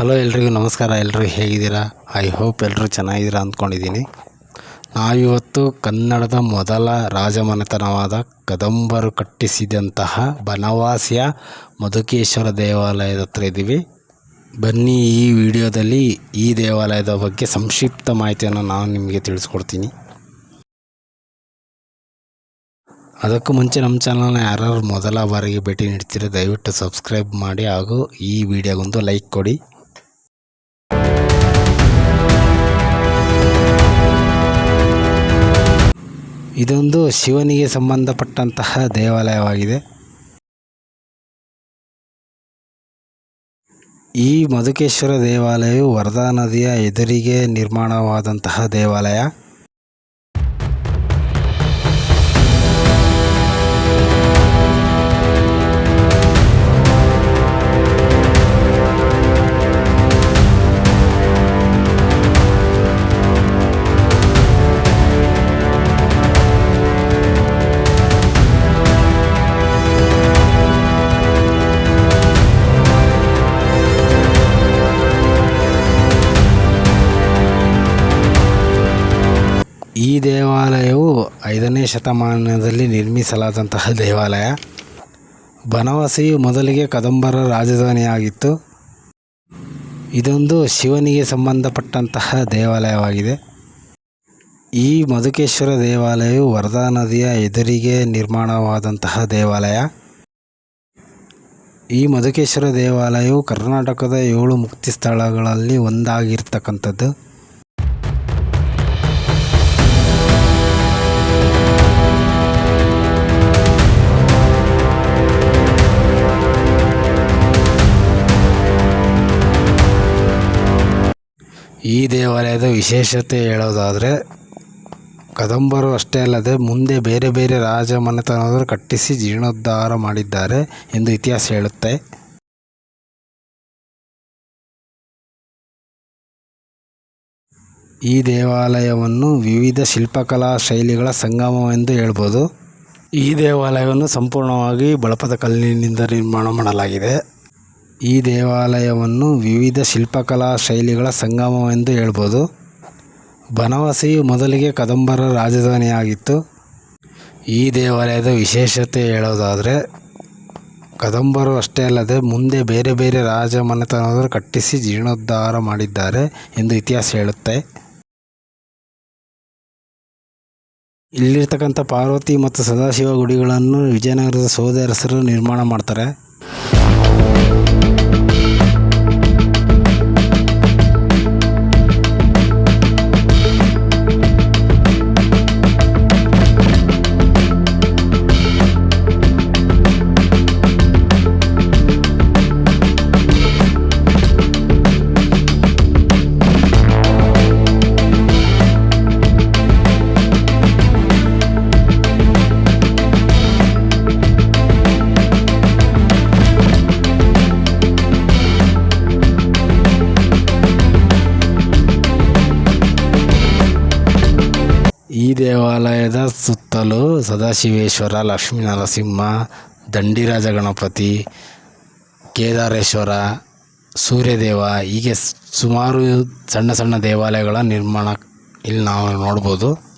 Hello ಎಲ್ರಿಗೂ ನಮಸ್ಕಾರ ಎಲ್ಲರೂ ಹೇಗಿದ್ದೀರಾ? ಐ ಹೋಪ್ ಎಲ್ಲರೂ ಚೆನ್ನಾಗಿದ್ದೀರಾ ಅಂದ್ಕೊಂಡಿದ್ದೀನಿ. ನಾವಿವತ್ತು ಕನ್ನಡದ ಮೊದಲ ರಾಜಮನೆತನವಾದ ಕದಂಬರು ಕಟ್ಟಿಸಿದಂತಹ ಬನವಾಸಿಯ ಮಧುಕೇಶ್ವರ ದೇವಾಲಯದ ಹತ್ರ ಇದ್ದೀವಿ. ಬನ್ನಿ ಈ ವಿಡಿಯೋದಲ್ಲಿ ಈ ದೇವಾಲಯದ ಬಗ್ಗೆ ಸಂಕ್ಷಿಪ್ತ ಮಾಹಿತಿಯನ್ನು ನಾನು ನಿಮಗೆ ತಿಳಿಸ್ಕೊಡ್ತೀನಿ. ಅದಕ್ಕೂ ಮುಂಚೆ ನಮ್ಮ ಚಾನಲ್ನ ಯಾರು ಮೊದಲ ಬಾರಿಗೆ ಭೇಟಿ ನೀಡ್ತೀರಿ ದಯವಿಟ್ಟು ಸಬ್ಸ್ಕ್ರೈಬ್ ಮಾಡಿ ಹಾಗೂ ಈ ವಿಡಿಯೋಗೊಂದು ಲೈಕ್ ಕೊಡಿ. ಇದೊಂದು ಶಿವನಿಗೆ ಸಂಬಂಧಪಟ್ಟಂತಹ ದೇವಾಲಯವಾಗಿದೆ. ಈ ಮಧುಕೇಶ್ವರ ದೇವಾಲಯವು ವರದಾ ನದಿಯ ಎದುರಿಗೆ ನಿರ್ಮಾಣವಾದಂತಹ ದೇವಾಲಯ. ಈ ದೇವಾಲಯವು ಐದನೇ ಶತಮಾನದಲ್ಲಿ ನಿರ್ಮಿಸಲಾದಂತಹ ದೇವಾಲಯ. ಬನವಾಸಿಯು ಮೊದಲಿಗೆ ಕದಂಬರ ರಾಜಧಾನಿಯಾಗಿತ್ತು. ಇದೊಂದು ಶಿವನಿಗೆ ಸಂಬಂಧಪಟ್ಟಂತಹ ದೇವಾಲಯವಾಗಿದೆ. ಈ ಮಧುಕೇಶ್ವರ ದೇವಾಲಯವು ವರದಾ ನದಿಯ ಎದುರಿಗೆ ನಿರ್ಮಾಣವಾದಂತಹ ದೇವಾಲಯ. ಈ ಮಧುಕೇಶ್ವರ ದೇವಾಲಯವು ಕರ್ನಾಟಕದ ಏಳು ಮುಕ್ತಿ ಸ್ಥಳಗಳಲ್ಲಿ ಒಂದಾಗಿರ್ತಕ್ಕಂಥದ್ದು. ಈ ದೇವಾಲಯದ ವಿಶೇಷತೆ ಹೇಳೋದಾದರೆ ಕದಂಬರು ಅಷ್ಟೇ ಅಲ್ಲದೆ ಮುಂದೆ ಬೇರೆ ಬೇರೆ ರಾಜ ಮನೆತನದವರು ಕಟ್ಟಿಸಿ ಜೀರ್ಣೋದ್ಧಾರ ಮಾಡಿದ್ದಾರೆ ಎಂದು ಇತಿಹಾಸ ಹೇಳುತ್ತೆ. ಈ ದೇವಾಲಯವನ್ನು ವಿವಿಧ ಶಿಲ್ಪಕಲಾ ಶೈಲಿಗಳ ಸಂಗಮವೆಂದು ಹೇಳ್ಬೋದು. ಈ ದೇವಾಲಯವನ್ನು ಸಂಪೂರ್ಣವಾಗಿ ಬಳಪದ ಕಲ್ಲಿನಿಂದ ನಿರ್ಮಾಣ ಮಾಡಲಾಗಿದೆ. ಈ ದೇವಾಲಯವನ್ನು ವಿವಿಧ ಶಿಲ್ಪಕಲಾ ಶೈಲಿಗಳ ಸಂಗಮವೆಂದು ಹೇಳ್ಬೋದು. ಬನವಾಸಿಯು ಮೊದಲಿಗೆ ಕದಂಬರ ರಾಜಧಾನಿಯಾಗಿತ್ತು. ಈ ದೇವಾಲಯದ ವಿಶೇಷತೆ ಹೇಳೋದಾದರೆ, ಕದಂಬರು ಅಷ್ಟೇ ಅಲ್ಲದೆ ಮುಂದೆ ಬೇರೆ ಬೇರೆ ರಾಜ ಮನೆತನದವರು ಕಟ್ಟಿಸಿ ಜೀರ್ಣೋದ್ಧಾರ ಮಾಡಿದ್ದಾರೆ ಎಂದು ಇತಿಹಾಸ ಹೇಳುತ್ತೆ. ಇಲ್ಲಿರ್ತಕ್ಕಂಥ ಪಾರ್ವತಿ ಮತ್ತು ಸದಾಶಿವ ಗುಡಿಗಳನ್ನು ವಿಜಯನಗರದ ಸೋದರಸರು ನಿರ್ಮಾಣ ಮಾಡ್ತಾರೆ. ದೇವಾಲಯದ ಸುತ್ತಲೂ ಸದಾಶಿವೇಶ್ವರ, ಲಕ್ಷ್ಮೀ ನರಸಿಂಹ, ದಂಡಿರಾಜ ಗಣಪತಿ, ಕೇದಾರೇಶ್ವರ, ಸೂರ್ಯದೇವ, ಹೀಗೆ ಸುಮಾರು ಸಣ್ಣ ಸಣ್ಣ ದೇವಾಲಯಗಳ ನಿರ್ಮಾಣ ಇಲ್ಲಿ ನಾವು ನೋಡ್ಬೋದು.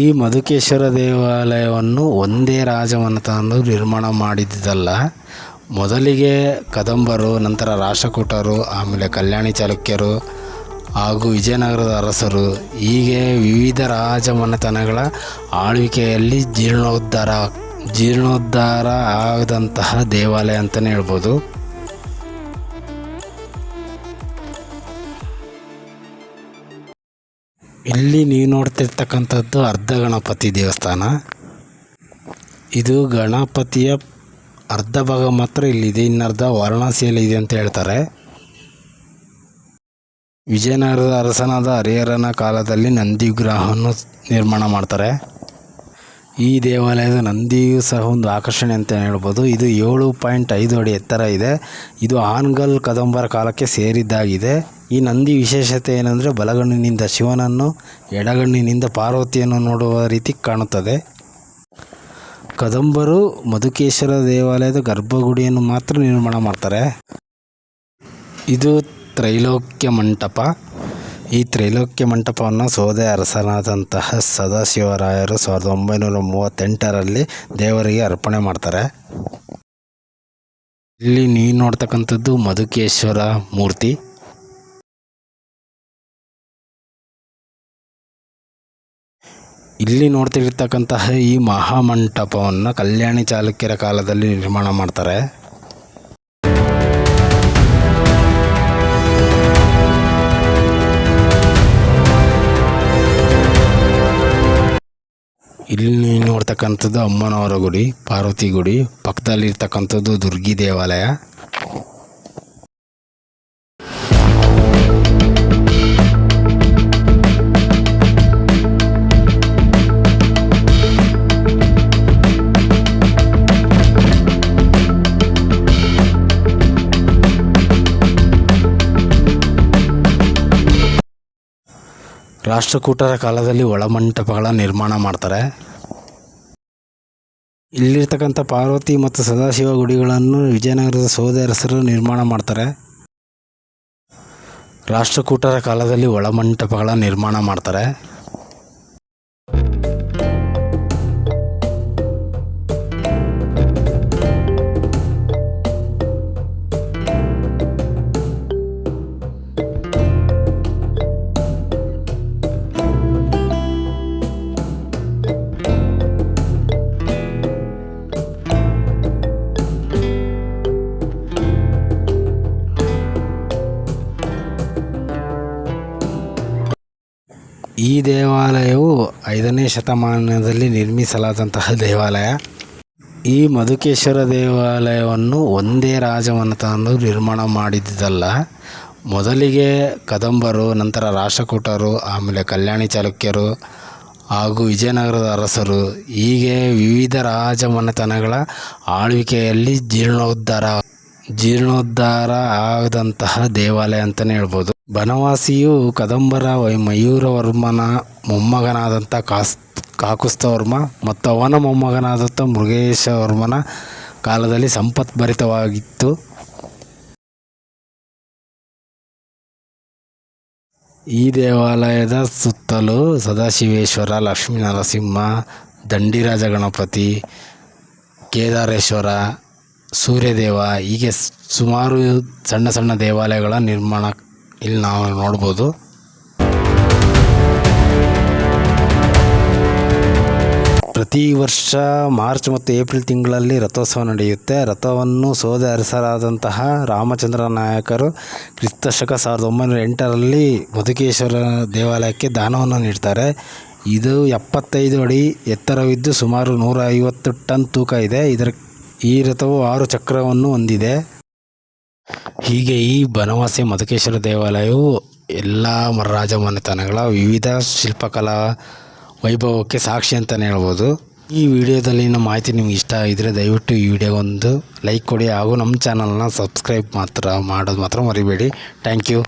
ಈ ಮಧುಕೇಶ್ವರ ದೇವಾಲಯವನ್ನು ಒಂದೇ ರಾಜಮನೆತನದವರು ನಿರ್ಮಾಣ ಮಾಡಿದ್ದಲ್ಲ ಮೊದಲಿಗೆ ಕದಂಬರು, ನಂತರ ರಾಷ್ಟ್ರಕೂಟರು ಆಮೇಲೆ ಕಲ್ಯಾಣಿ ಚಾಲುಕ್ಯರು ಹಾಗೂ ವಿಜಯನಗರದ ಅರಸರು. ಹೀಗೆ ವಿವಿಧ ರಾಜಮನೆತನಗಳ ಆಳ್ವಿಕೆಯಲ್ಲಿ ಜೀರ್ಣೋದ್ಧಾರ ಜೀರ್ಣೋದ್ಧಾರ ಆದಂತಹ ದೇವಾಲಯ ಅಂತಲೇ ಹೇಳ್ಬೋದು. ಇಲ್ಲಿ ನೀವು ನೋಡ್ತಿರ್ತಕ್ಕಂಥದ್ದು ಅರ್ಧ ಗಣಪತಿ ದೇವಸ್ಥಾನ. ಇದು ಗಣಪತಿಯ ಅರ್ಧ ಭಾಗ ಮಾತ್ರ ಇಲ್ಲಿದೆ, ಇನ್ನರ್ಧ ವಾರಣಾಸಿಯಲ್ಲಿ ಇದೆ ಅಂತ ಹೇಳ್ತಾರೆ. ವಿಜಯನಗರದ ಅರಸನಾದ ಹರಿಹರನ ಕಾಲದಲ್ಲಿ ನಂದಿ ವಿಗ್ರಹವನ್ನು ನಿರ್ಮಾಣ ಮಾಡ್ತಾರೆ. ಈ ದೇವಾಲಯದ ನಂದಿಯೂ ಸಹ ಒಂದು ಆಕರ್ಷಣೆ ಅಂತ ಹೇಳ್ಬೋದು. ಇದು ಏಳು ಪಾಯಿಂಟ್ ಐದು ಅಡಿ ಎತ್ತರ ಇದೆ. ಇದು ಆನ್ಗಲ್ ಕದಂಬರ ಕಾಲಕ್ಕೆ ಸೇರಿದ್ದಾಗಿದೆ. ಈ ನಂದಿ ವಿಶೇಷತೆ ಏನಂದರೆ ಬಲಗಣ್ಣಿನಿಂದ ಶಿವನನ್ನು, ಎಡಗಣ್ಣಿನಿಂದ ಪಾರ್ವತಿಯನ್ನು ನೋಡುವ ರೀತಿ ಕಾಣುತ್ತದೆ. ಕದಂಬರು ಮಧುಕೇಶ್ವರ ದೇವಾಲಯದ ಗರ್ಭಗುಡಿಯನ್ನು ಮಾತ್ರ ನಿರ್ಮಾಣ ಮಾಡ್ತಾರೆ. ಇದು ತ್ರೈಲೋಕ್ಯ ಮಂಟಪ. ಈ ತ್ರೈಲೋಕ್ಯ ಮಂಟಪವನ್ನು ಸೋದೆ ಅರಸನಾದಂತಹ ಸದಾಶಿವರಾಯರು ಸಾವಿರದ ಒಂಬೈನೂರ ಮೂವತ್ತೆಂಟರಲ್ಲಿ ದೇವರಿಗೆ ಅರ್ಪಣೆ ಮಾಡ್ತಾರೆ. ಇಲ್ಲಿ ನೀವು ನೋಡ್ತಕ್ಕಂಥದ್ದು ಮಧುಕೇಶ್ವರ ಮೂರ್ತಿ. ಇಲ್ಲಿ ನೋಡ್ತಿರ್ತಕ್ಕಂತಹ ಈ ಮಹಾಮಂಟಪವನ್ನು ಕಲ್ಯಾಣಿ ಚಾಲುಕ್ಯರ ಕಾಲದಲ್ಲಿ ನಿರ್ಮಾಣ ಮಾಡ್ತಾರೆ. ಇಲ್ಲಿ ನೋಡ್ತಕ್ಕಂಥದ್ದು ಅಮ್ಮನವರ ಗುಡಿ ಪಾರ್ವತಿ ಗುಡಿ ಪಕ್ಕದಲ್ಲಿ ಇರ್ತಕ್ಕಂಥದ್ದು ದುರ್ಗಿ ದೇವಾಲಯ. ರಾಷ್ಟ್ರಕೂಟರ ಕಾಲದಲ್ಲಿ ಒಳಮಂಟಪಗಳ ನಿರ್ಮಾಣ ಮಾಡ್ತಾರೆ. ಇಲ್ಲಿರ್ತಕ್ಕಂಥ ಪಾರ್ವತಿ ಮತ್ತು ಸದಾಶಿವ ಗುಡಿಗಳನ್ನು ವಿಜಯನಗರದ ಸೋದರಸರು ನಿರ್ಮಾಣ ಮಾಡ್ತಾರೆ. ರಾಷ್ಟ್ರಕೂಟರ ಕಾಲದಲ್ಲಿ ಒಳಮಂಟಪಗಳ ನಿರ್ಮಾಣ ಮಾಡ್ತಾರೆ. ದೇವಾಲಯವು ಐದನೇ ಶತಮಾನದಲ್ಲಿ ನಿರ್ಮಿಸಲಾದಂತಹ ದೇವಾಲಯ. ಈ ಮಧುಕೇಶ್ವರ ದೇವಾಲಯವನ್ನು ಒಂದೇ ರಾಜಮನೆತನದಲ್ಲಿ ನಿರ್ಮಾಣ ಮಾಡಿದ್ದಲ್ಲ. ಮೊದಲಿಗೆ ಕದಂಬರು, ನಂತರ ರಾಷ್ಟ್ರಕೂಟರು, ಆಮೇಲೆ ಕಲ್ಯಾಣಿ ಚಾಲುಕ್ಯರು ಹಾಗೂ ವಿಜಯನಗರದ ಅರಸರು. ಹೀಗೆ ವಿವಿಧ ರಾಜಮನೆತನಗಳ ಆಳ್ವಿಕೆಯಲ್ಲಿ ಜೀರ್ಣೋದ್ಧಾರ ಜೀರ್ಣೋದ್ಧಾರ ಆಗದಂತಹ ದೇವಾಲಯ ಅಂತಲೇ ಹೇಳ್ಬೋದು. ಬನವಾಸಿಯು ಕದಂಬರ ವೈ- ಮಯೂರವರ್ಮನ ಮೊಮ್ಮಗನಾದಂಥ ಕಾಸ್ ಕಾಕುಸ್ಥವರ್ಮ ಮತ್ತು ಅವನ ಮೊಮ್ಮಗನಾದಂಥ ಮೃಗೇಶವರ್ಮನ ಕಾಲದಲ್ಲಿ ಸಂಪತ್ಭರಿತವಾಗಿತ್ತು. ಈ ದೇವಾಲಯದ ಸುತ್ತಲೂ ಸದಾಶಿವೇಶ್ವರ ಲಕ್ಷ್ಮೀ ನರಸಿಂಹ ದಂಡಿರಾಜ ಗಣಪತಿ, ಕೇದಾರೇಶ್ವರ ಸೂರ್ಯದೇವ, ಹೀಗೆ ಸುಮಾರು ಸಣ್ಣ ಸಣ್ಣ ದೇವಾಲಯಗಳ ನಿರ್ಮಾಣ ಇಲ್ಲಿ ನಾವು ನೋಡ್ಬೋದು. ಪ್ರತಿ ವರ್ಷ ಮಾರ್ಚ್ ಮತ್ತು ಏಪ್ರಿಲ್ ತಿಂಗಳಲ್ಲಿ ರಥೋತ್ಸವ ನಡೆಯುತ್ತೆ. ರಥವನ್ನು ಸೋದೆ ಅರಸರಾದಂತಹ ರಾಮಚಂದ್ರ ನಾಯಕರು ಕ್ರಿಸ್ತಶಕ ಸಾವಿರದ ಒಂಬೈನೂರ ಎಂಟರಲ್ಲಿ ಮಧುಕೇಶ್ವರ ದೇವಾಲಯಕ್ಕೆ ದಾನವನ್ನು ನೀಡ್ತಾರೆ. ಇದು ಎಪ್ಪತ್ತೈದು ಅಡಿ ಎತ್ತರವಿದ್ದು ಸುಮಾರು ನೂರ ಐವತ್ತು ಟನ್ ತೂಕ ಇದೆ. ಇದರ ಈ ರಥವು ಆರು ಚಕ್ರವನ್ನು ಹೊಂದಿದೆ. ಹೀಗೆ ಈ ಬನವಾಸಿ ಮಧುಕೇಶ್ವರ ದೇವಾಲಯವು ಎಲ್ಲ ರಾಜ ಮನೆತನಗಳ ವಿವಿಧ ಶಿಲ್ಪಕಲಾ ವೈಭವಕ್ಕೆ ಸಾಕ್ಷಿ ಅಂತಲೇ ಹೇಳ್ಬೋದು. ಈ ವಿಡಿಯೋದಲ್ಲಿನ ಮಾಹಿತಿ ನಿಮ್ಗೆ ಇಷ್ಟ ಆಗಿದ್ರೆ ದಯವಿಟ್ಟು ಈ ವಿಡಿಯೋ ಒಂದು ಲೈಕ್ ಕೊಡಿ ಹಾಗೂ ನಮ್ಮ ಚಾನಲ್ನ ಸಬ್ಸ್ಕ್ರೈಬ್ ಮಾತ್ರ ಮಾಡೋದು ಮಾತ್ರ ಮರಿಬೇಡಿ. Thank you.